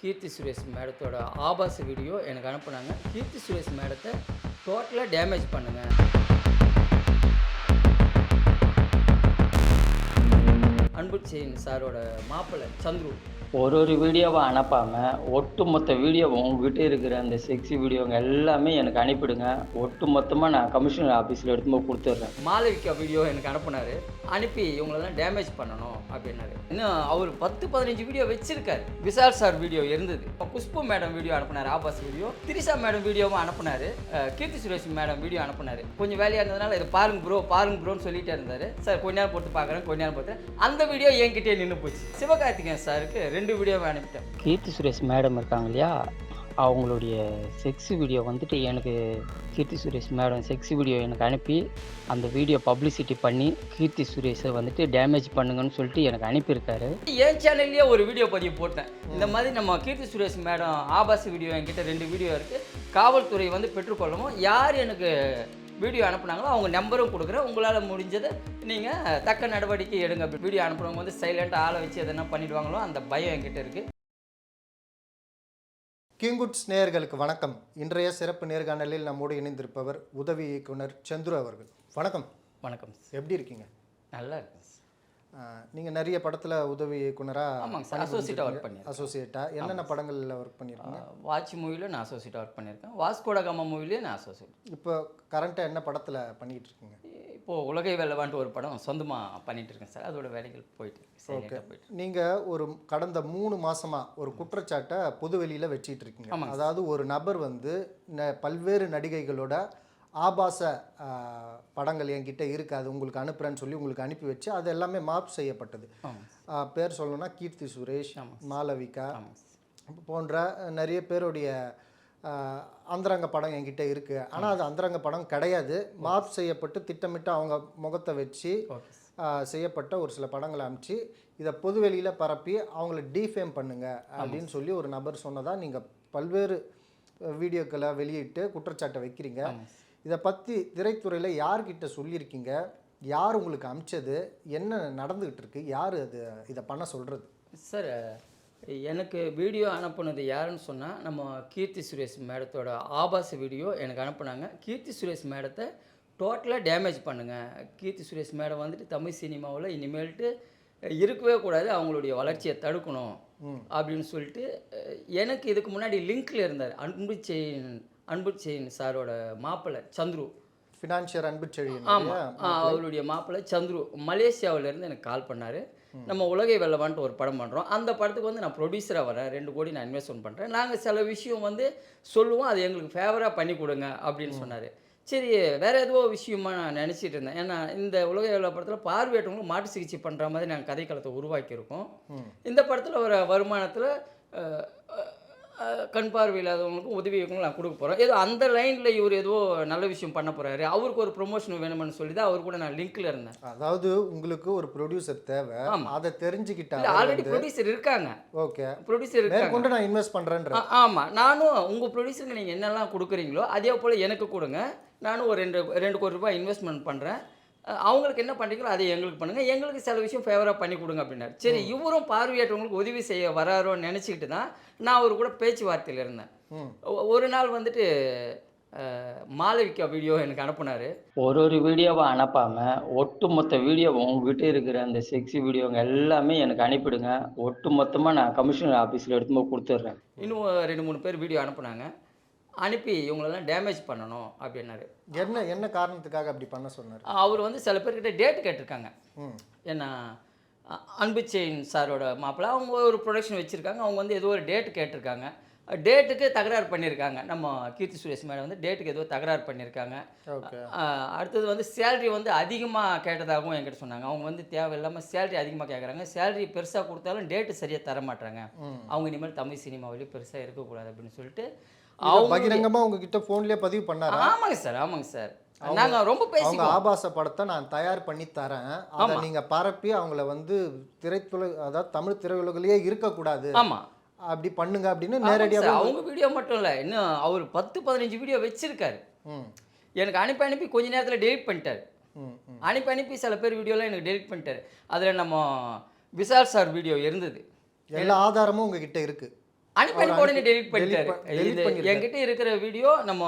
கீர்த்தி சுரேஷ் மேடத்தோட ஆபாச வீடியோ எனக்கு அனுப்புனாங்க. கீர்த்தி சுரேஷ் மேடத்தை டோட்டலாக டேமேஜ் பண்ணுங்கள் அன்பு செயின் சாரோட மாப்பிள்ளை சந்துரு. ஒரு ஒரு வீடியோவை அனுப்பாமல் ஒட்டுமொத்த வீடியோவும் உங்ககிட்ட இருக்கிற அந்த செக்ஸி வீடியோங்க எல்லாமே எனக்கு அனுப்பிடுங்க. ஒட்டு மொத்தமாக நான் கமிஷனர் ஆஃபீஸில் எடுத்து போய் கொடுத்துட்றேன். மாளவிகா வீடியோ எனக்கு அனுப்புனாரு. அனுப்பி இவங்களெல்லாம் டேமேஜ் பண்ணணும் அப்படின்னாரு. இன்னும் அவர் பத்து பதினஞ்சு வீடியோ வச்சிருக்காரு. விஷால் சார் வீடியோ இருந்தது. இப்போ குஷ்பு மேடம் வீடியோ அனுப்புனாரு. ஆபாஸ் வீடியோ திரிஷா மேடம் வீடியோவும் அனுப்புனாரு. கீர்த்தி சுரேஷ் மேடம் வீடியோ அனுப்புனாரு. கொஞ்சம் வேலையாக இருந்ததுனால இதை பாருங்க ப்ரோ பாருங்க ப்ரோன்னு சொல்லிட்டே இருந்தாரு. சார் கொஞ்ச நேரம் பொறுத்து பார்க்குறேன் கொஞ்ச நேரம் பொறுத்து. அந்த வீடியோ என்கிட்டயே நின்று போச்சு. சிவகார்த்திகேயன் சாருக்கு ரெண்டு வீடியோவை அனுப்பிட்டேன். கீர்த்தி சுரேஷ் மேடம் இருக்காங்க இல்லையா? அவங்களுடைய செக்ஸி வீடியோ வந்துட்டு எனக்கு Keerthy Suresh madam sexy video எனக்கு அனுப்பி அந்த வீடியோ பப்ளிசிட்டி பண்ணி கீர்த்தி சுரேஷை வந்துட்டு டேமேஜ் பண்ணுங்கன்னு சொல்லிட்டு எனக்கு அனுப்பியிருக்காரு. என் சேனல்லையே ஒரு வீடியோ பதிவு போட்டேன். இந்த மாதிரி நம்ம கீர்த்தி சுரேஷ் மேடம் ஆபாச வீடியோ என்கிட்ட ரெண்டு வீடியோ இருக்குது காவல்துறை வந்து பெற்றுக்கொள்ளவும் யார் எனக்கு வீடியோ அனுப்புனாங்களோ அவங்க நம்பரும் கொடுக்குறேன். உங்களால் முடிஞ்சதை நீங்கள் தக்க நடவடிக்கை எடுங்க. வீடியோ அனுப்புறவங்க வந்து சைலண்ட்டாக ஆளை வச்சு எதனா பண்ணிடுவாங்களோ அந்த பயம் என்கிட்ட இருக்குது கிங்குட்ஸ் நேயர்களுக்கு வணக்கம். இன்றைய சிறப்பு நேர்காணலில் நம்மோடு இணைந்திருப்பவர் உதவி இயக்குனர் சந்துரு அவர்கள். வணக்கம். வணக்கம். எப்படி இருக்கீங்க? நல்லா இருக்குங்க நீங்கள் நிறைய படத்தில் உதவி இயக்குனராக ஆமாங்க அசோசியேட்டாக ஒர்க் பண்ணியிருக்கேன். அசோசியேட்டாக என்னென்ன படங்களில் ஒர்க் பண்ணியிருக்கீங்க? வாட்ச் மூவியில் நான் அசோசியேட்டாக ஒர்க் பண்ணியிருக்கேன். வாஸ்கோட காமா மூவிலேயே நான் அசோசியேட் இப்போ கரண்ட்டாக என்ன படத்தில் பண்ணிக்கிட்டு இருக்கீங்க? இப்போது உலகை வெல்லவான்ட்டு ஒரு படம் சொந்தமாக பண்ணிட்டு இருக்கேன் சார். அதோட வேலைகள் போயிட்டு சைலண்ட்டாக போயிட்டு நீங்கள் ஒரு கடந்த மூணு மாசமாக ஒரு குற்றச்சாட்டை பொதுவெளியில் வச்சிட்டு இருக்கீங்க. அதாவது ஒரு நபர் வந்து பல்வேறு நடிகைகளோட ஆபாச படங்கள் என்கிட்ட இருக்கு. அது உங்களுக்கு அனுப்புறேன்னு சொல்லி உங்களுக்கு அனுப்பி வச்சு அது எல்லாமே மாப் செய்யப்பட்டது. பேர் சொல்லணும்னா கீர்த்தி சுரேஷ் ஆமாங்க போன்ற நிறைய பேருடைய அந்தரங்க படம் என்கிட்ட இருக்குது ஆனால் அது அந்தரங்க படம் கிடையாது. மாப் செய்யப்பட்டு திட்டமிட்டு அவங்க முகத்தை வச்சு செய்யப்பட்ட ஒரு சில படங்களை அனுப்பிச்சு இதை பொதுவெளியில் பரப்பி அவங்கள டீஃபேம் பண்ணுங்க அப்படின்னு சொல்லி ஒரு நபர் சொன்னதா நீங்கள் பல்வேறு வீடியோக்களை வெளியிட்டு குற்றச்சாட்டை வைக்கிறீங்க. இதை பற்றி திரைத்துறையில் யார்கிட்ட சொல்லியிருக்கீங்க? யார் உங்களுக்கு அமிச்சது? என்ன நடந்துகிட்டு இருக்கு? யார் அது இதை பண்ண சொல்கிறது சார் எனக்கு வீடியோ அனுப்புனது யாருன்னு சொன்னால் நம்ம கீர்த்தி சுரேஷ் மேடத்தோட ஆபாச வீடியோ எனக்கு அனுப்புனாங்க. கீர்த்தி சுரேஷ் மேடத்தை டோட்டலாக டேமேஜ் பண்ணுங்கள் கீர்த்தி சுரேஷ் மேடம் வந்துட்டு தமிழ் சினிமாவில் இனிமேல்ட்டு இருக்கவே கூடாது அவங்களுடைய வளர்ச்சியை தடுக்கணும் அப்படின்னு சொல்லிட்டு எனக்கு இதுக்கு முன்னாடி லிங்க்ல இருந்தார் அன்பு செயின் அன்பு செயின் சாரோட மாப்பிள்ளை சந்துரு. ஃபினான்ஷியர் அன்பு செழியன் ஆமாம் அவருடைய மாப்பிள்ளை சந்துரு மலேசியாவிலேருந்து எனக்கு கால் பண்ணார். நம்ம உலகை வெல்லவான்ட்டு ஒரு படம் பண்ணுறோம் அந்த படத்துக்கு வந்து நான் ப்ரொடியூசராக வரேன் ரெண்டு கோடி நான் இன்வெஸ்ட்மெண்ட் பண்ணுறேன் நாங்கள் சில விஷயம் வந்து சொல்லுவோம். அது எங்களுக்கு ஃபேவராக பண்ணி கொடுங்க அப்படின்னு சொன்னார். சரி வேறு ஏதோ விஷயமா நான் நினச்சிட்டு இருந்தேன். ஏன்னா இந்த உலக வெல்ல படத்தில் பார்வையற்றவங்களுக்கு மாட்டு சிகிச்சை பண்ணுற மாதிரி நாங்கள் கதைக்களத்தை உருவாக்கியிருக்கோம். இந்த படத்தில் வர வருமானத்தில் கண் பார்வை இல்லாதவங்களுக்கும் உதவி இயக்கங்களும் நான் கொடுக்க போகிறோம் ஏதோ அந்த லைனில் இவர் ஏதோ நல்ல விஷயம் பண்ண போகிறாரு அவருக்கு ஒரு ப்ரொமோஷன் வேணும்னு சொல்லி தான் அவர் கூட நான் லிங்க்ல இருந்தேன். அதாவது உங்களுக்கு ஒரு ப்ரொடியூசர் தேவை. அதை தெரிஞ்சுக்கிட்டா இல்லை ஆல்ரெடி ப்ரொடியூசர் இருக்காங்க. ஓகே. ப்ரொடியூசர் இருக்காங்க. மேற்கொண்டு நான் இன்வெஸ்ட் பண்ணுறேன்ற ஆ- ஆமா. நானும் உங்கள் ப்ரொடியூசருக்கு நீங்கள் என்னெல்லாம் கொடுக்குறீங்களோ அதே போல் எனக்கு கொடுங்க. நானும் ஒரு ரெண்டு ரெண்டு கோடி ரூபாய் இன்வெஸ்ட்மெண்ட் பண்ணுறேன் அவங்களுக்கு என்ன பண்ணுறீங்களோ அதை எங்களுக்கு பண்ணுங்கள் எங்களுக்கு சில விஷயம் ஃபேவராக பண்ணி கொடுங்க அப்படின்னாரு. சரி இவரும் பார்வையற்றவங்களுக்கு உதவி செய்ய வராரோன்னு நினச்சிக்கிட்டு தான் நான் அவர் கூட பேச்சுவார்த்தையில் இருந்தேன். ஒரு நாள் வந்துட்டு மாளவிகா வீடியோ எனக்கு அனுப்புனாரு. ஒரு ஒரு வீடியோவை அனுப்பாமல் ஒட்டுமொத்த வீடியோவும் உங்ககிட்ட இருக்கிற அந்த செக்ஸி வீடியோங்க எல்லாமே எனக்கு அனுப்பிடுங்க. ஒட்டு மொத்தமாக நான் கமிஷனர் ஆஃபீஸில் எடுத்து போய் கொடுத்துட்றேன். இன்னும் ரெண்டு மூணு பேர் வீடியோ அனுப்புனாங்க. அனுப்பி இவங்களெல்லாம் டேமேஜ் பண்ணணும் அப்படின்னாரு. என்ன என்ன காரணத்துக்காக அப்படி பண்ண சொன்னார்? அவர் வந்து சில பேர்கிட்ட டேட் கேட்டிருக்காங்க. ஏன்னா அன்பு செயின் சாரோட மாப்பிள்ளை அவங்க ஒரு ப்ரொடக்ஷன் வச்சுருக்காங்க. அவங்க வந்து ஏதோ ஒரு டேட் கேட்டிருக்காங்க. டேட்டுக்கு தகராறு பண்ணியிருக்காங்க நம்ம கீர்த்தி சுரேஷ் மேடம் வந்து டேட்டுக்கு ஏதோ தகராறு பண்ணியிருக்காங்க அடுத்தது வந்து சேலரி வந்து அதிகமாக கேட்டதாகவும் என்கிட்ட சொன்னாங்க. அவங்க வந்து தேவையில்லாமல் சேலரி அதிகமாக கேட்குறாங்க சேலரி பெருசாக கொடுத்தாலும் டேட்டு சரியாக தர மாட்டாங்க. அவங்க இனிமேல் தமிழ் சினிமாவிலேயே பெருசாக இருக்கக்கூடாது அப்படின்னு சொல்லிட்டு அவங்க பகிரங்கமா உங்ககிட்ட போன்லயே பதிவு பண்ணாரா? ஆமாங்க சார் ஆமாங்க சார். நாங்கள் ரொம்ப பேசிக்குவோம். ஆபாச படத்தை நான் தயார் பண்ணி தரேன். அதை நீங்க பரப்பி அவங்கள வந்து திரைத்துறை அதாவது தமிழ் திரையுலகிலேயே இருக்கக்கூடாது. ஆமாம் அப்படி பண்ணுங்க அப்படின்னு நேரடியாக அவங்க வீடியோ மட்டும் இல்லை இன்னும் அவர் பத்து பதினஞ்சு வீடியோ வச்சிருக்காரு. எனக்கு அனுப்பி அனுப்பி கொஞ்ச நேரத்தில் டெலிட் பண்ணிட்டார். அனுப்பி அனுப்பி சில பேர் வீடியோலாம் எனக்கு டெலிட் பண்ணிட்டார். அதில் நம்ம விஷால் சார் வீடியோ இருந்தது. எல்லா ஆதாரமும் உங்ககிட்ட இருக்கு. அனுப்பி உடனே டெலிட் பண்ணிட்டாரு. என்கிட்ட இருக்கிற வீடியோ நம்ம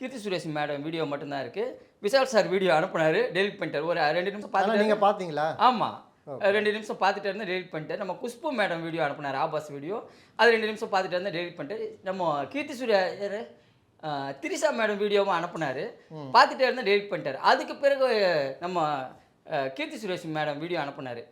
கீர்த்தி சுரேஷ் மேடம் வீடியோ மட்டும்தான் இருக்கு. விசால் சார் வீடியோ அனுப்புனாரு டெலிட் பண்ணிட்டாரு. ஒரு ரெண்டு நிமிஷம் ஆனா பார்த்துட்டு நீங்க பாத்தீங்களா? ஆமா. ரெண்டு நிமிஷம் பார்த்துட்டு இருந்தா டெலிட் பண்ணிட்டு நம்ம குஷ்பு மேடம் வீடியோ அனுப்புனார் ஆபாஸ் வீடியோ அது ரெண்டு நிமிஷம் பார்த்துட்டு இருந்தா டெலிட் பண்ணிட்டு நம்ம கீர்த்தி சூர்யா திரிஷா மேடம் வீடியோவும் அனுப்புனாரு. பார்த்துட்டே இருந்தா டெலிட் பண்ணிட்டாரு. அதுக்கு பிறகு நம்ம கீர்த்தி சுரேஷ் மேடம் வீடியோ அனுப்புனாரு.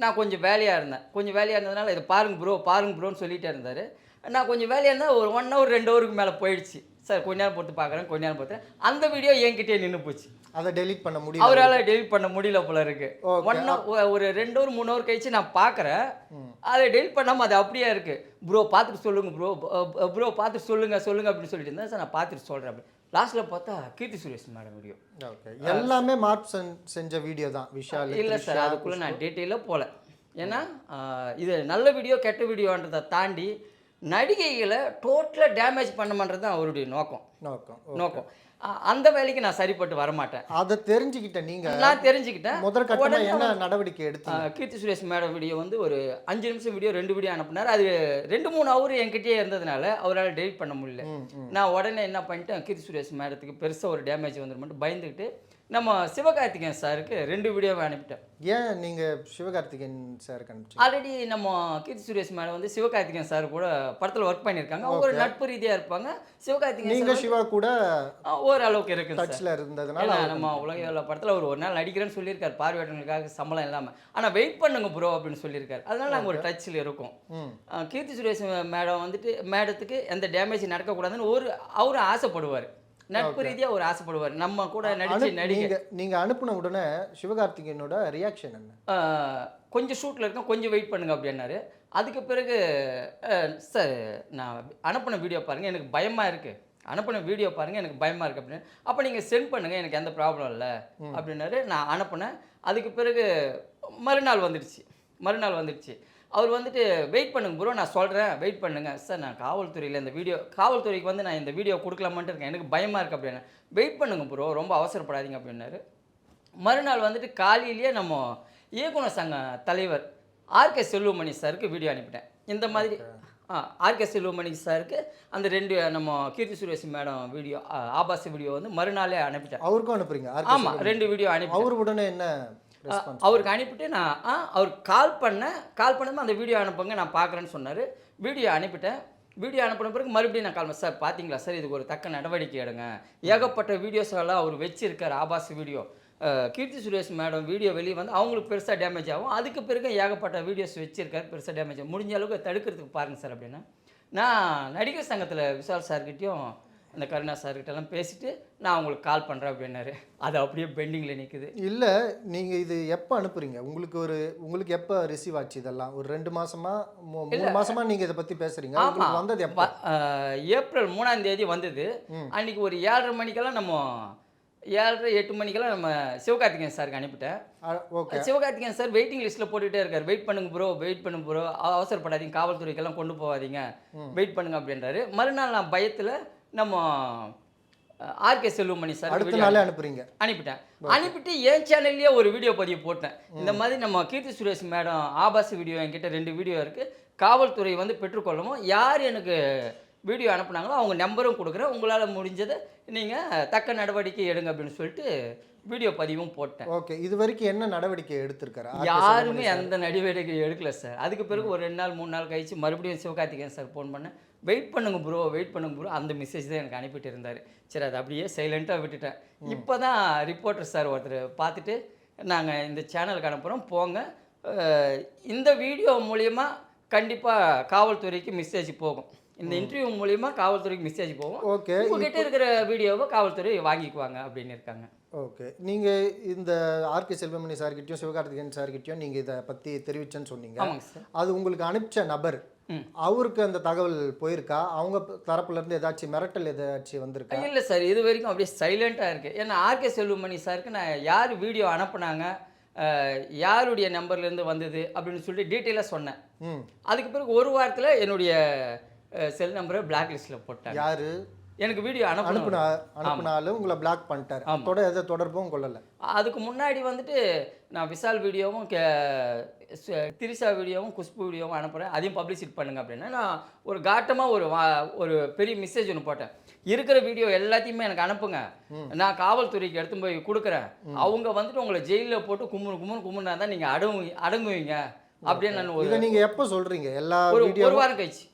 நான் கொஞ்சம் வேலையாக இருந்தேன். கொஞ்சம் வேலையாக இருந்ததுனால இதை பாருங்க ப்ரோ பாருங்க ப்ரோன்னு சொல்லிட்டே இருந்தார். நான் கொஞ்சம் வேலையாக இருந்தால் ஒரு ஒன் ஹவர் ரெண்டு ஹவருக்கு மேலே போயிடுச்சு. சார் கொஞ்ச நேரம் பொறுத்து பார்க்குறேன் கொஞ்ச நேரம் பொறுத்து அந்த வீடியோ என்கிட்டயே நின்று போச்சு. அதை டெலீட் பண்ண முடியல. அவரால் டெலிட் பண்ண முடியல போல இருக்கு. ஒன் ஒரு ரெண்டு ஹவர் மூணு ஹவர் கழிச்சு நான் பார்க்குறேன் அதை டெலிட் பண்ணாமல் அது அப்படியே இருக்கு. ப்ரோ பார்த்துட்டு சொல்லுங்க ப்ரோ ப்ரோ பார்த்துட்டு சொல்லுங்க சொல்லுங்க அப்படின்னு சொல்லிட்டு இருந்தேன் சார் நான் பார்த்துட்டு சொல்கிறேன் அப்படி லாஸ்ட்டில் பார்த்தா Keerthy Suresh madam video okay எல்லாமே மார்க் செஞ்ச வீடியோ தான். விஷால் இல்லை சார் அதுக்குள்ளே நான் டீட்டெயிலாக போகல ஏன்னா இது நல்ல வீடியோ கெட்ட வீடியோன்றதை தாண்டி நடிகைகளை டோட்டலாக டேமேஜ் பண்ணணுன்றது தான் அவருடைய நோக்கம். நோக்கம். நோக்கம். அந்த வேலைக்கு நான் சரிப்பட்டு வரமாட்டேன். அதை தெரிஞ்சுக்கிட்ட நீங்க நான் தெரிஞ்சுக்கிட்டேன். உடனே என்ன நடவடிக்கை எடுத்தீங்க? ஆஹ் கீர்த்தி சுரேஷ் மேடம் வீடியோ வந்து ஒரு அஞ்சு நிமிஷம் வீடியோ ரெண்டு வீடியோ அனுப்புனார். அது ரெண்டு மூணு ஹவர் என்கிட்டயே இருந்ததுனால அவரால் டெலிட் பண்ண முடியல. நான் உடனே என்ன பண்ணிட்டேன் கீர்த்தி சுரேஷ் மேடத்துக்கு பெருசாக ஒரு டேமேஜ் வந்துருமென்ட்டு பயந்துக்கிட்டு நம்ம சிவகார்த்திகேயன் சாருக்கு ரெண்டு வீடியோவை அனுப்பிட்டேன். ஏன் நீங்க சிவகார்த்திகேயன் சார் அனுப்பிச்சீங்க? ஆல்ரெடி நம்ம கீர்த்தி சுரேஷ் மேடம் வந்து சிவகார்த்திகேயன் சார் கூட படத்தில் ஒர்க் பண்ணியிருக்காங்க. ஒரு நட்பு ரீதியாக இருப்பாங்க. சிவகார்த்திகேயன் நீங்க சார் சிவா கூட ஓரளவுக்கு இருக்குங்க சார். டச்ல இருந்ததுனால நம்ம உலக படத்தில் அவர் ஒரு நாள் நடிக்கிறேன்னு சொல்லியிருக்காரு. பார்வையாளர்களுக்காக சம்பளம் இல்லாமல் ஆனால் வெயிட் பண்ணுங்க ப்ரோ அப்படின்னு சொல்லியிருக்காரு. அதனால நாங்கள் ஒரு டச்சில் இருக்கோம். கீர்த்தி சுரேஷ் மேடம் வந்துட்டு மேடத்துக்கு எந்த டேமேஜ் நடக்கக்கூடாதுன்னு ஒரு அவரும் ஆசைப்படுவார். நட்பு ரீதியாக ஒரு ஆசைப்படுவார். நம்ம கூட நடிச்சு அனுப்- நடிகை நீங்க நீங்க அனுப்புன உடனே சிவகார்த்திகேயனோட ரியாக்ஷன் என்ன? கொஞ்சம் ஷூட்டில் இருக்கோம் கொஞ்சம் வெயிட் பண்ணுங்க அப்படின்னாரு அதுக்கு பிறகு சார் நான் அனுப்பின வீடியோ பாருங்கள் எனக்கு பயமாக இருக்குது அனுப்பின வீடியோ பாருங்கள் எனக்கு பயமாக இருக்குது அப்படின்னு. அப்போ நீங்கள் சென்ட் பண்ணுங்கள் எனக்கு எந்த ப்ராப்ளம் இல்லை அப்படின்னாரு நான் அனுப்புனேன். அதுக்கு பிறகு மறுநாள் வந்துடுச்சு. மறுநாள் வந்துடுச்சு. அவர் வந்துட்டு வெயிட் பண்ணுங்க ப்ரோ நான் சொல்கிறேன் வெயிட் பண்ணுங்க. சார் நான் காவல்துறையில் இந்த வீடியோ காவல்துறைக்கு வந்து நான் இந்த வீடியோ கொடுக்கலாமான்ட்டு இருக்கேன். எனக்கு பயமாக இருக்குது அப்படின்னு வெயிட் பண்ணுங்க ப்ரோ ரொம்ப அவசரப்படாதீங்க அப்படின்னாரு. மறுநாள் வந்துட்டு காலையிலேயே நம்ம இயக்குனர் சங்க தலைவர் ஆர்கே செல்வமணி சாருக்கு வீடியோ அனுப்பிட்டேன். இந்த மாதிரி ஆ ஆர்கே செல்வமணி சாருக்கு அந்த ரெண்டு நம்ம கீர்த்தி சுரேஷ் மேடம் வீடியோ ஆபாச வீடியோ வந்து மறுநாளே அனுப்பிட்டேன். அவருக்கும் அனுப்புறீங்க ஆமாம் ரெண்டு வீடியோ அனுப்பி அவர் உடனே என்ன அவருக்கு அனுப்பிட்டு நான் ஆ அவருக்கு கால் பண்ணேன் கால் பண்ணதும் அந்த வீடியோ அனுப்புங்க நான் பார்க்குறேன்னு சொன்னார். வீடியோ அனுப்பிட்டேன். வீடியோ அனுப்பின பிறகு மறுபடியும் நான் கால் சார் பார்த்தீங்களா சார் இதுக்கு ஒரு தக்க நடவடிக்கை எடுங்க. ஏகப்பட்ட வீடியோஸ் எல்லாம் அவர் வச்சிருக்கார் ஆபாஸ் video Keerthy Suresh madam video வெளியே வந்து அவங்களுக்கு பெருசாக டேமேஜ் ஆகும். அதுக்கு பிறகு ஏகப்பட்ட வீடியோஸ் வச்சிருக்காரு பெருசாக டேமேஜ் ஆகும். முடிஞ்ச அளவுக்கு தடுக்கிறதுக்கு பாருங்க சார் அப்படின்னா. நான் நடிகர் சங்கத்தில் விஷால் சார்கிட்டயும் அந்த கருணா சார்கிட்டலாம் பேசிட்டு நான் உங்களுக்கு கால் பண்ணுறேன் அப்படின்னாரு. அது அப்படியே பெண்டிங்கில் நிற்குது இல்ல நீங்க இது எப்ப அனுப்புறீங்க? உங்களுக்கு ஒரு உங்களுக்கு எப்ப ரிசீவ் ஆச்சு இதெல்லாம்? ஒரு ரெண்டு மாசமா மூ- மூணு மாசமா நீங்க இதை பத்தி பேசுறீங்க. உங்களுக்கு வந்தது எப்ப? ஏப்ரல் மூணாம் தேதி வந்தது. அன்னைக்கு ஒரு ஏழரை மணிக்கெல்லாம் நம்ம ஏழரை எட்டு மணிக்கெல்லாம் நம்ம சிவகார்த்திகேயன் சாருக்கு அனுப்பிட்டேன். ஓகே. சிவகார்த்திகேயன் சார் வெயிட்டிங் லிஸ்ட்டில் போட்டுகிட்டே இருக்கார். வெயிட் பண்ணுங்க ப்ரோ வெயிட் பண்ணுங்க ப்ரோ அவசரப்படாதீங்க. காவல்துறைக்கெல்லாம் கொண்டு போகாதீங்க வெயிட் பண்ணுங்க அப்படின்றாரு. மறுநாள் நான் பயத்தில் நம்ம ஆர்கே செல்வமணி சார் அடுத்த நாளே அனுப்புறீங்க. அனுப்பிட்டேன். அனுப்பிட்டு என் சேனல்லையே ஒரு வீடியோ பதிவு போட்டேன். இந்த மாதிரி நம்ம கீர்த்தி சுரேஷ் மேடம் ஆபாச வீடியோ என்கிட்ட ரெண்டு வீடியோ இருக்குது காவல்துறை வந்து பெற்றுக்கொள்ளவும் யார் எனக்கு வீடியோ அனுப்புனாங்களோ அவங்க நம்பரும் கொடுக்குறேன். உங்களால் முடிஞ்சதை நீங்கள் தக்க நடவடிக்கை எடுங்க அப்படின்னு சொல்லிட்டு வீடியோ பதிவும் போட்டேன். ஓகே இது வரைக்கும் என்ன நடவடிக்கை எடுத்திருக்காரு யாருமே எந்த நடவடிக்கை எடுக்கல சார். அதுக்கு பிறகு ஒரு ரெண்டு நாள் மூணு நாள் கழிச்சு மறுபடியும் சிவகார்த்திகேயன் சார் ஃபோன் பண்ணேன். வெயிட் பண்ணுங்க ப்ரோ வெயிட் பண்ணுங்க ப்ரோ அந்த மெசேஜ் தான் எனக்கு அனுப்பிட்டு இருந்தார். சரி அதை அப்படியே சைலண்ட்டாக விட்டுட்டேன். இப்போ தான் ரிப்போர்ட்டர் சார் ஒருத்தர் பார்த்துட்டு நாங்கள் இந்த சேனலுக்கு அனுப்புகிறோம் போங்க. இந்த வீடியோ மூலியமா கண்டிப்பாக காவல்துறைக்கு மெசேஜ் போகும். இந்த இன்டர்வியூ மூலியமா காவல்துறைக்கு மெசேஜ் போகும். ஓகே. உங்ககிட்ட இருக்கிற வீடியோவை காவல்துறை வாங்கிக்குவாங்க அப்படின்னு இருக்காங்க. ஓகே. நீங்க இந்த ஆர்கே செல்வமணி சார்கிட்டயும் சிவகார்த்திகேயன் சார்கிட்டயும் நீங்க இதை பத்தி தெரிவிச்சேன்னு சொன்னீங்க. அது உங்களுக்கு அனுப்பிச்ச நபர். அவருக்கு அந்த தகவல் போயிருக்கா? அவங்க தரப்புல இருந்து ஏதாச்சும் மிரட்டல் ஏதாச்சும் வந்திருக்கா? இல்லை சார் இது வரைக்கும் அப்படியே சைலண்ட்டாக இருக்குது ஏன்னா ஆர்கே செல்வமணி சாருக்கு நான் யார் வீடியோ அனுப்புனாங்க யாருடைய நம்பர்லேருந்து வந்தது அப்படின்னு சொல்லிட்டு டீட்டெயிலாக சொன்னேன். அதுக்கு பிறகு ஒரு வாரத்தில் என்னுடைய செல் நம்பரை பிளாக் லிஸ்ட்டில் போட்டாங்க. யாரு? எனக்கு வீடியோ அனுப்புன அனுப்புனாலும் உங்களை பிளாக் பண்ணிட்டாரு. அதோட எந்த தொடர்பும் கொள்ளல. அதுக்கு முன்னாடி வந்துட்டு நான் விஷால் வீடியோவும் கே திரிஷா வீடியோவும் குஷ்பு வீடியோவும் அனுப்புகிறேன் அதையும் பப்ளிசிட் பண்ணுங்க அப்படின்னா நான் ஒரு காட்டமாக ஒரு ஒரு பெரிய மெசேஜ் ஒன்று போட்டேன். இருக்கிற வீடியோ எல்லாத்தையுமே எனக்கு அனுப்புங்க. நான் காவல்துறைக்கு எடுத்து போய் கொடுக்குறேன். அவங்க வந்துட்டு உங்களை ஜெயிலில் போட்டு கும்முறு கும்முறு கும்முனா தான் நீங்கள் அடங்கு அடங்குவீங்க. அப்படின்னு நான் ஒரு இதை நீங்க எப்போ சொல்றீங்க? எல்லா ஒரு வாரம் கழிச்சு.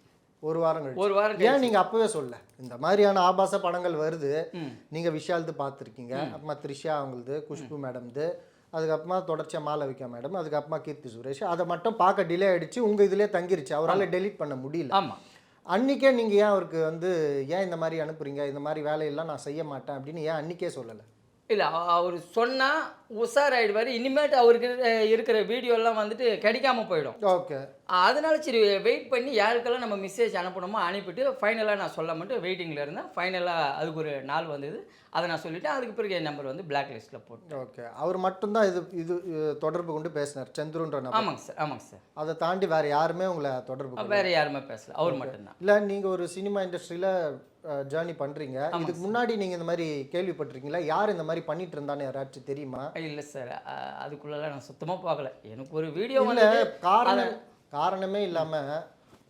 ஒரு வாரம் ஒரு வாரம் ஏன் கழிச்சு. நீங்க அப்பவே சொல்ல இந்த மாதிரியான ஆபாச படங்கள் வருது. ம். நீங்க விஷால்து பார்த்துருக்கீங்க. அப்புறமா த்ரிஷா அவங்களது குஷ்பு மேடம்து அதுக்கப்புறமா தொடர்ச்சியா மாளவிகா மேடம் அதுக்கப்புறமா கீர்த்தி சுரேஷ். அதை மட்டும் பார்க்க டிலே ஆயிடுச்சு. உங்க இதுலயே தங்கிருச்சு. அவரால் டெலீட் பண்ண முடியல. ஆமாம் அன்னைக்கே நீங்க ஏன் அவருக்கு வந்து ஏன் இந்த மாதிரி அனுப்புறீங்க? இந்த மாதிரி வேலையெல்லாம் நான் செய்ய மாட்டேன் அப்படின்னு ஏன் அன்னைக்கே சொல்லலை? இல்லை அவர் சொன்னால் உஷாராயிடுவார். இனிமேட்டு அவருக்கு இருக்கிற வீடியோலாம் வந்துட்டு கிடைக்காம போயிடும். ஓகே. அதனால சரி வெயிட் பண்ணி யாருக்கெல்லாம் நம்ம மெசேஜ் அனுப்பணுமோ அனுப்பிட்டு ஃபைனலாக நான் சொல்ல மட்டும் வெயிட்டிங்கில் இருந்தேன் ஃபைனலாக அதுக்கு ஒரு நாள் வந்தது. அதை நான் சொல்லிட்டேன் அதுக்கு பிறகு என் நம்பர் வந்து பிளாக் லிஸ்ட்டில் போட்டேன். ஓகே. அவர் மட்டும்தான் இது இது இது தொடர்பு கொண்டு பேசினார் சந்துருன்ற ஆமாங்க சார் ஆமாங்க சார். அதை தாண்டி வேற யாருமே உங்களை தொடர்பு. வேறு யாருமே பேசல. அவர் மட்டும்தான். இல்ல நீங்க ஒரு சினிமா இண்டஸ்ட்ரியில ஜேர்னி பண்றீங்க. இதுக்கு முன்னாடி நீங்க இந்த மாதிரி கேள்விப்பட்டிருக்கீங்களா? யார் இந்த மாதிரி பண்ணிட்டு இருந்தான்னு யாராச்சும் தெரியுமா? இல்லை சார் அதுக்குள்ளெல்லாம் நான் சுத்தமாக பார்க்கல. எனக்கு ஒரு வீடியோ இல்ல காரணம் காரணமே இல்லாம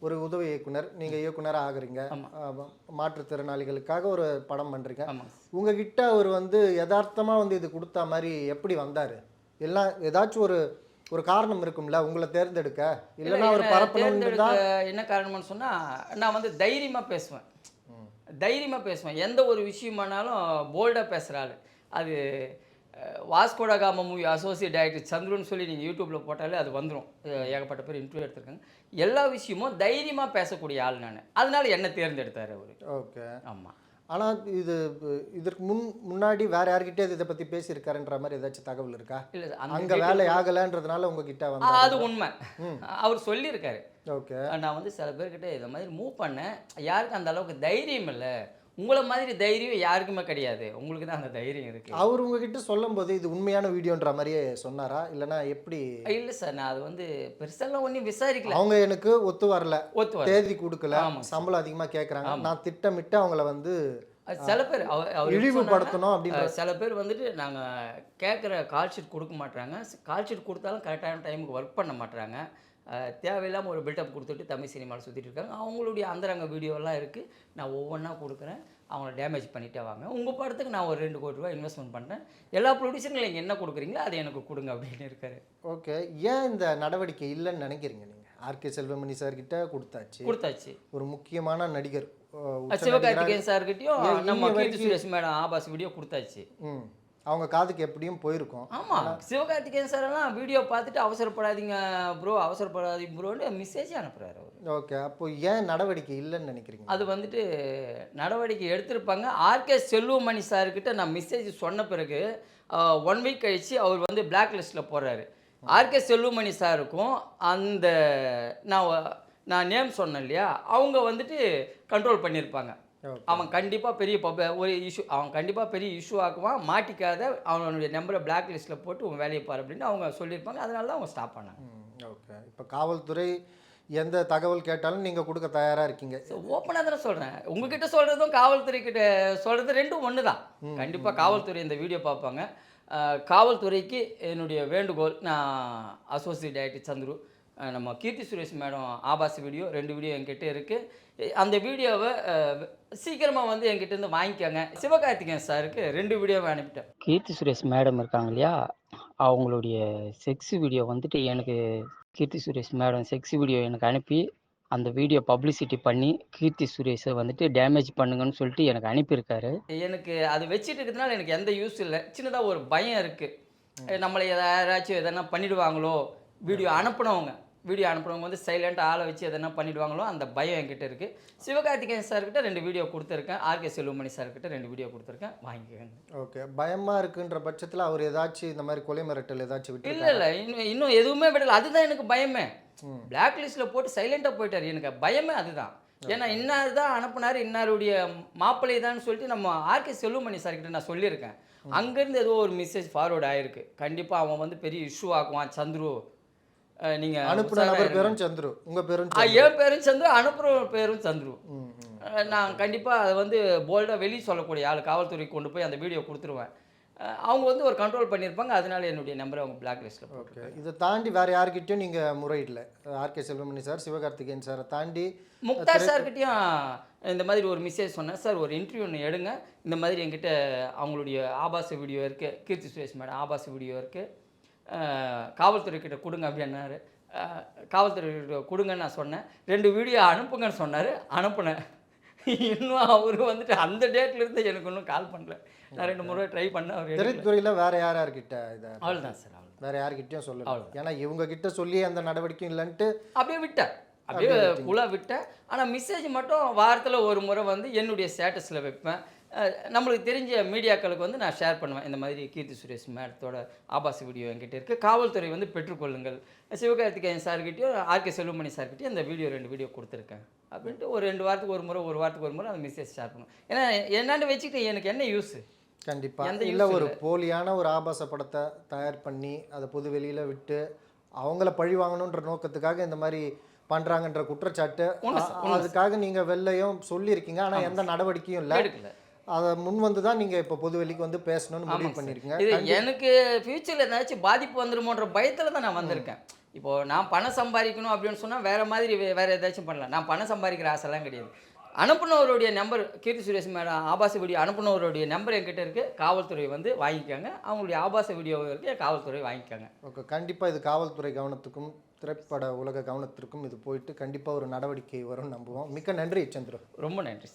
ஒரு உதவி இயக்குனர் நீங்க இயக்குனர் ஆகுறீங்க. மாற்றுத்திறனாளிகளுக்காக ஒரு படம் பண்றீங்க. ஆமாங்க உங்ககிட்ட அவர் வந்து யதார்த்தமா வந்து இது கொடுத்த மாதிரி எப்படி வந்தாரு? எல்லாம் ஏதாச்சும் ஒரு ஒரு காரணம் இருக்கும்ல உங்களை தேர்ந்தெடுக்க? இல்லைன்னா தேர்ந்தெடுக்க தான் என்ன காரணம்னு சொன்னால் நான் வந்து தைரியமாக பேசுவேன். தைரியமாக பேசுவேன். எந்த ஒரு விஷயமானாலும் போல்டாக பேசுகிற ஆள். அது வாஸ்கோட காம மூவி அசோசியேட் டைரக்டர் சந்துருன்னு சொல்லி நீங்கள் யூடியூப்பில் போட்டாலே அது வந்துடும் ஏகப்பட்ட பேர் இன்டர்வியூ எடுத்திருக்காங்க. எல்லா விஷயமும் தைரியமாக பேசக்கூடிய ஆள் நான். அதனால என்னை தேர்ந்தெடுத்தார் அவர். ஓகே. ஆமாம் ஆனா இது இதற்கு முன் முன்னாடி வேற யார்கிட்டயே இதை பத்தி பேசியிருக்காருன்ற மாதிரி ஏதாச்சும் தகவல் இருக்கா? இல்லை அங்க வேலை ஆகலைன்றதுனால உங்ககிட்ட வந்து அது உண்மை. அவர் சொல்லியிருக்காரு. ஓகே. நான் வந்து சில பேர்கிட்ட இதை மாதிரி மூவ் பண்ணேன். யாருக்கும் அந்த அளவுக்கு தைரியம் இல்லை. உங்களை மாதிரி தைரியம் யாருக்குமே கிடையாது. உங்களுக்கு தான் அந்த தைரியம் இருக்கு. அவர் உங்ககிட்ட சொல்லும்போது இது உண்மையான வீடியோன்ற மாதிரியே சொன்னாரா? இல்லைன்னா எப்படி? இல்லை சார் நான் அது வந்து பெருசெல்லாம் ஒன்றும் விசாரிக்கல. அவங்க எனக்கு ஒத்து வரல. ஒத்து தேதி கொடுக்கல. சம்பளம் அதிகமா கேக்குறாங்க. நான் திட்டமிட்டு அவங்கள வந்து சில பேர் அவர் இழிவுபடுத்தணும் அஹ், சில பேர் வந்துட்டு நாங்கள் கேட்குற கால் ஷீட் கொடுக்க மாட்றாங்க. கால் ஷீட் கொடுத்தாலும் கரெக்டான டைமுக்கு ஒர்க் பண்ண மாட்றாங்க. அஹ், தேவையில்லாமல் ஒரு பில்டப் கொடுத்துட்டு தமிழ் சினிமாவில் சுற்றிட்டு இருக்காங்க. அவங்களுடைய அந்தரங்க வீடியோலாம் இருக்குது நான் ஒவ்வொன்றா கொடுக்குறேன். அவங்கள டேமேஜ் பண்ணிட்டே வாங்க. உங்கள் படத்துக்கு நான் ஒரு ரெண்டு கோடி ரூபாய் இன்வெஸ்ட்மெண்ட் பண்ணுறேன் எல்லா ப்ரொடியூசரும் நீங்கள் என்ன கொடுக்குறீங்களோ அதை எனக்கு கொடுங்க அப்படின்னு இருக்காரு. ஓகே. ஏன் இந்த நடவடிக்கை இல்லைன்னு நினைக்கிறீங்க நீங்க? ஆர்கே செல்வமணி சார் கிட்ட கொடுத்தாச்சு. கொடுத்தாச்சு. ஒரு முக்கியமான நடிகர் சிவகார்த்திகேயன் சார்கிட்டயும் நம்ம கீர்த்தி சுரேஷ் மேடம் ஆபாஸ் வீடியோ கொடுத்தாச்சு. ம். அவங்க காதுக்கு எப்படியும் போயிருக்கும். ஆமாம் சிவகார்த்திகேயன் சார் எல்லாம் வீடியோ பார்த்துட்டு அவசரப்படாதீங்க ப்ரோ அவசரப்படாதீங்க ப்ரோன்னு மெசேஜ் அனுப்புகிறாரு அவர். ஓகே அப்போ ஏன் நடவடிக்கை இல்லைன்னு நினைக்கிறீங்க? அது வந்துட்டு நடவடிக்கை எடுத்திருப்பாங்க. ஆர்கே செல்வமணி சார்கிட்ட நான் மெசேஜ் சொன்ன பிறகு ஒன் வீக் கழிச்சு அவர் வந்து பிளாக் லிஸ்ட்டில் போடுறாரு ஆர்கே செல்வமணி சாருக்கும் அந்த நான் நான் நேம் சொன்னேன் இல்லையா அவங்க வந்துட்டு கண்ட்ரோல் பண்ணியிருப்பாங்க. அவன் கண்டிப்பாக பெரிய பப்ப ஒரு இஷ்யூ அவன் கண்டிப்பாக பெரிய இஷ்யூ ஆக்குவான். மாட்டிக்காத அவனுடைய நம்பரை பிளாக் லிஸ்ட்டில் போட்டு உன் வேலையை பாரு அப்படின்னு அவங்க சொல்லியிருப்பாங்க. அதனால தான் அவங்க ஸ்டாப் பண்ணாங்க ஓகே இப்போ காவல்துறை எந்த தகவல் கேட்டாலும் நீங்க கொடுக்க தயாரா இருக்கீங்க. ஓப்பனாக தானே சொல்கிறேன் உங்ககிட்ட சொல்கிறதும் காவல்துறை கிட்ட சொல்கிறது ரெண்டும் ஒன்று தான். கண்டிப்பாக காவல்துறை இந்த வீடியோ பார்ப்பாங்க. காவல்துறைக்கு என்னுடைய வேண்டுகோள் நான் அசோசியேட் டைரக்டர் சந்துரு நம்ம கீர்த்தி சுரேஷ் மேடம் ஆபாஸ் வீடியோ ரெண்டு வீடியோ என்கிட்ட இருக்குது அந்த வீடியோவை சீக்கிரமாக வந்து என்கிட்ட இருந்து வாங்கிக்கோங்க. சிவகார்த்திகேயன் சாருக்கு ரெண்டு வீடியோவை அனுப்பிட்டேன். கீர்த்தி சுரேஷ் மேடம் இருக்காங்க இல்லையா? அவங்களுடைய செக்ஸ் வீடியோ வந்துட்டு எனக்கு Keerthy Suresh madam sex video எனக்கு அனுப்பி அந்த வீடியோ பப்ளிசிட்டி பண்ணி கீர்த்தி சுரேஷை வந்துட்டு டேமேஜ் பண்ணுங்கன்னு சொல்லிட்டு எனக்கு அனுப்பியிருக்காரு. எனக்கு அது வச்சுட்டு இருக்கிறதுனால எனக்கு எந்த யூஸ் இல்லை. சின்னதாக ஒரு பயம் இருக்குது நம்மளை யாராச்சும் எதனா பண்ணிடுவாங்களோ வீடியோ அனுப்புனவங்க. வீடியோ அனுப்புனவங்க வந்து சைலண்டாக ஆளை வச்சு எதனா பண்ணிடுவாங்களோ அந்த பயம் என்கிட்ட இருக்குது சிவகார்த்திகேயன் சார்கிட்ட ரெண்டு வீடியோ கொடுத்துருக்கேன். ஆர்கே செல்வமணி சார்கிட்ட ரெண்டு வீடியோ கொடுத்துருக்கேன். வாங்கிக்கோங்க. ஓகே பயமா இருக்குன்ற பட்சத்துல அவர் ஏதாச்சும் இந்த மாதிரி கொலை மிரட்டல் ஏதாச்சும் விட்டு இல்லை இல்லை. இன்னும் இன்னும் எதுவுமே விடல. அதுதான் எனக்கு பயமே. பிளாக் லிஸ்ட்டில் போட்டு சைலண்டாக போயிட்டார். எனக்கு பயமே அதுதான். ஏன்னா இன்னார் தான் அனுப்புனார். இன்னாருடைய மாப்பிள்ளை தான் சொல்லிட்டு நம்ம ஆர்கே செல்வமணி சார்கிட்ட நான் சொல்லியிருக்கேன். அங்கேருந்து ஏதோ ஒரு மெசேஜ் ஃபார்வர்ட் ஆயிருக்கு. கண்டிப்பாக அவன் வந்து பெரிய இஷ்யூ ஆக்குவான். சந்துரு நீங்க அனுப்புன நபர். பேரும் சந்துரு. உங்க பேரும் என் பேரும் சந்துரு அனுப்புகிற பேரும் சந்துரு. நான் கண்டிப்பாக அதை வந்து போல்டாக வெளியே சொல்லக்கூடிய ஆள் காவல்துறைக்கு கொண்டு போய் அந்த வீடியோ கொடுத்துருவேன். அவங்க வந்து ஒரு கண்ட்ரோல் பண்ணியிருப்பாங்க அதனால என்னுடைய நம்பரை அவங்க பிளாக் லிஸ்ட்டில் ஓகே இதை தாண்டி வேறு யார்கிட்டயும் நீங்கள் முறையிடல. ஆர்கே செல்வமணி சார் சிவகார்த்திகேயன் சாரை தாண்டி முக்தார் சார்கிட்டயும் இந்த மாதிரி ஒரு மெசேஜ் சொன்னேன். சார் ஒரு இன்டர்வியூ ஒன்று எடுங்க. இந்த மாதிரி என்கிட்ட அவங்களுடைய ஆபாச வீடியோ இருக்குது கீர்த்தி சுரேஷ் மேடம் ஆபாச வீடியோ இருக்குது காவல்துறை கிட்ட கொடுங்க அப்படின்னாரு. அஹ், காவல்துறை கிட்ட கொடுங்கன்னு நான் சொன்னேன். ரெண்டு வீடியோ அனுப்புங்கன்னு சொன்னார். அனுப்புனேன். இன்னும் அவர் வந்துட்டு அந்த டேட்ல இருந்து எனக்கு இன்னும் கால் பண்ணல. நான் ரெண்டு முறை ட்ரை பண்ணேன் அவர். திரைத்துறையில் வேறு யார் யார்கிட்ட இதை அவ்வளவுதான் சார் அவ்வளோ வேறு யார்கிட்டயும் சொல்லல. அவ்வளவுதான். ஏன்னா இவங்க கிட்ட சொல்லி அந்த நடவடிக்கையும் இல்லைன்ட்டு அப்படியே விட்டேன். அப்படியே குழா விட்டேன். ஆனால் மெசேஜ் மட்டும் வாரத்தில் ஒரு முறை வந்து என்னுடைய ஸ்டேட்டஸில் வைப்பேன். நம்மளுக்கு தெரிஞ்ச மீடியாக்களுக்கு வந்து நான் ஷேர் பண்ணுவேன். இந்த மாதிரி கீர்த்தி சுரேஷ் மேடத்தோட ஆபாச வீடியோ என்கிட்ட இருக்குது காவல்துறை வந்து பெற்றுக்கொள்ளுங்கள். சிவகார்த்திகேயன் சார்கிட்டயும் ஆர்கே செல்வமணி சார்கிட்டயும் இந்த வீடியோ ரெண்டு வீடியோ கொடுத்துருக்கேன். அப்படின்ட்டு ஒரு ரெண்டு வாரத்துக்கு ஒரு முறை ஒரு வாரத்துக்கு ஒரு முறை அந்த மெசேஜ் ஷேர் பண்ணுவேன். ஏன்னா என்னான்னு வச்சுக்கிட்டு எனக்கு என்ன யூஸ் கண்டிப்பா. எந்த இல்லை ஒரு போலியான ஒரு ஆபாச படத்தை தயார் பண்ணி அதை பொது வெளியில விட்டு அவங்கள பழி வாங்கணுன்ற நோக்கத்துக்காக இந்த மாதிரி பண்றாங்கன்ற குற்றச்சாட்டு அதுக்காக நீங்க வெளிலையும் சொல்லியிருக்கீங்க. ஆனா எந்த நடவடிக்கையும் இல்லை. எடுக்கல. அதை முன் வந்து தான் நீங்க இப்போ பொது வெளிக்கு வந்து பேசணும்னு முடிவு. பண்ணியிருக்கீங்க. இது எனக்கு ஃபியூச்சரில் ஏதாச்சும் பாதிப்பு வந்துருமோன்ற பயத்தில் தான் நான் வந்திருக்கேன். இப்போ நான் பணம் சம்பாதிக்கணும் அப்படின்னு சொன்னால் வேற மாதிரி வேற ஏதாச்சும் பண்ணலாம். நான் பணம் சம்பாதிக்கிற ஆசைலாம் கிடையாது. அனுப்புனவருடைய நம்பர் கீர்த்தி சுரேஷ் மேடம் ஆபாச வீடியோ அனுப்புனவருடைய நம்பர் என்கிட்ட இருக்குது காவல்துறை வந்து வாங்கிக்கோங்க. அவங்களுடைய ஆபாச வீடியோ இருக்குது காவல்துறை வாங்கிக்கோங்க. ஓகே கண்டிப்பா இது காவல்துறை கவனத்துக்கும் திரைப்பட உலக கவனத்திற்கும் இது போயிட்டு கண்டிப்பா ஒரு நடவடிக்கை வரும்னு நம்புவோம். மிக்க நன்றி சந்திரு. ரொம்ப நன்றி